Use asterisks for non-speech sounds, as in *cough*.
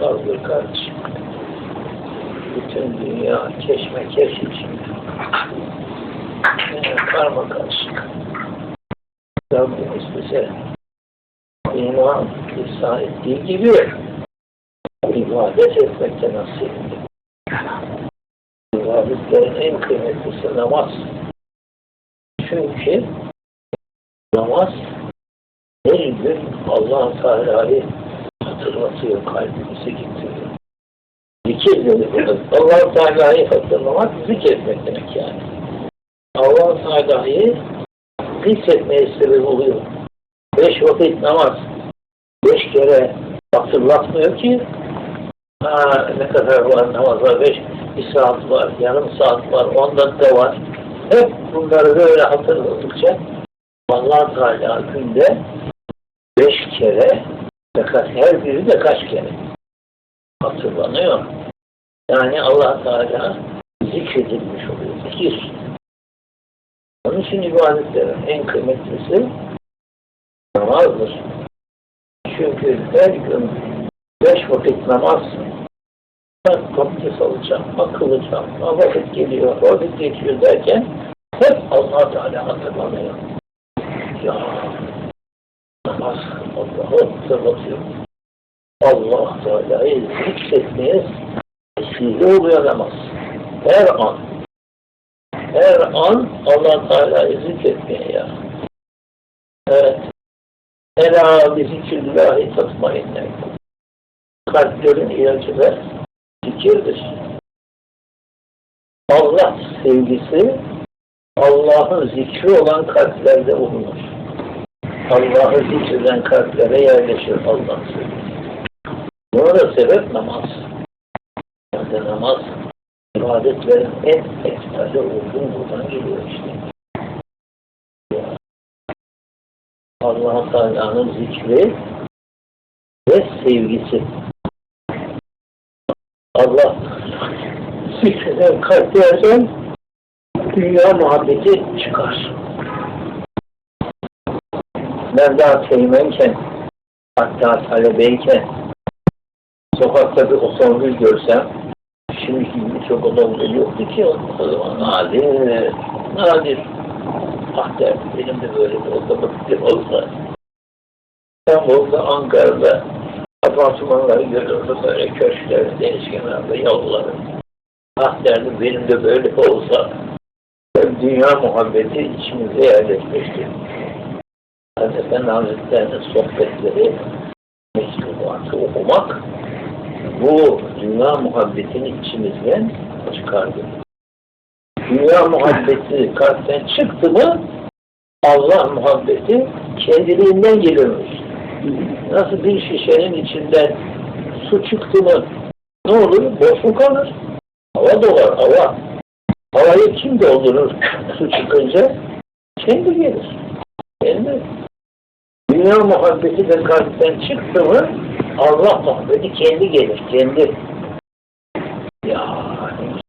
fazla kardeşim. Bütün dünya keşmekeş içinde. Yani karma karışık. Rabbimiz bize iman ihsan ettiği gibi ibadet etmekte nasip etti. İbadetlerin en kıymetlisi namaz. Çünkü namaz her gün allah Teala'yı hatırlatıyor, kalbimizi getiriyor. Zikir dedi burada. allah Teala'yı hatırlamak zikretmek demek yani. allah Teala'yı zikretmeye sebep oluyor. Beş vakit namaz. Beş kere hatırlatmıyor ki ha, ne kadar var namaz var, beş, bir saat var, yarım saat var, on dakika var. Hep bunları böyle hatırladıkça allah Teala günde beş kere her biri de kaç kere hatırlanıyor. Yani allah Teala zikredilmiş oluyor. Zikir. Onun için ibadetlerin en kıymetlisi namazdır. Çünkü her gün beş vakit namaz ben abdest alacağım, akılacağım, vakit geliyor, vakit geçiyor derken hep allah Teala hatırlanıyor. Ya Allah'ı. Allah Teala'yı zikretmeye vesile oluyor namaz. Her an. Her an Allah Teala'yı zikretmeye ya. Evet. Ela bi zikrillahi tatmainne. Kalplerin ilacı da zikirdir. Allah sevgisi Allah'ın zikri olan kalplerde bulunur. Allah'ı zikreden kalplere yerleşir sevgisi. Buna da sebep namaz. Yani namaz ibadetlerin en efsane olduğu buradan geliyor işte. allah Teala'nın zikri ve sevgisi. Allah zikreden kalplerden dünya muhabbeti çıkar. Ben daha teğmenken hatta talebeyken sokakta bir otomobil görsem şimdiki gibi çok otomobil yoktu ki o zaman nadir, nadir. Ah derdim benim de böyle bir otomobil olsa. İstanbul'da, Ankara'da apartmanları görürdüm böyle köşkler, deniz kenarında yolları. Ah derdim benim de böyle olsa. Dünya muhabbeti içimize yerleşmişti. Efendi Hazretleri'nin sohbetleri mektubatı okumak bu dünya muhabbetini içimizden çıkardı. Dünya muhabbeti kalpten çıktı mı Allah muhabbeti kendiliğinden gelirmiş. Nasıl bir şişenin içinden su çıktı mı ne olur? Boş mu kalır? Hava dolar, hava. Havayı kim doldurur *laughs* su çıkınca? Kendi gelir. Kendi. Dünya muhabbeti de kalpten çıktı mı Allah muhabbeti kendi gelir, kendi.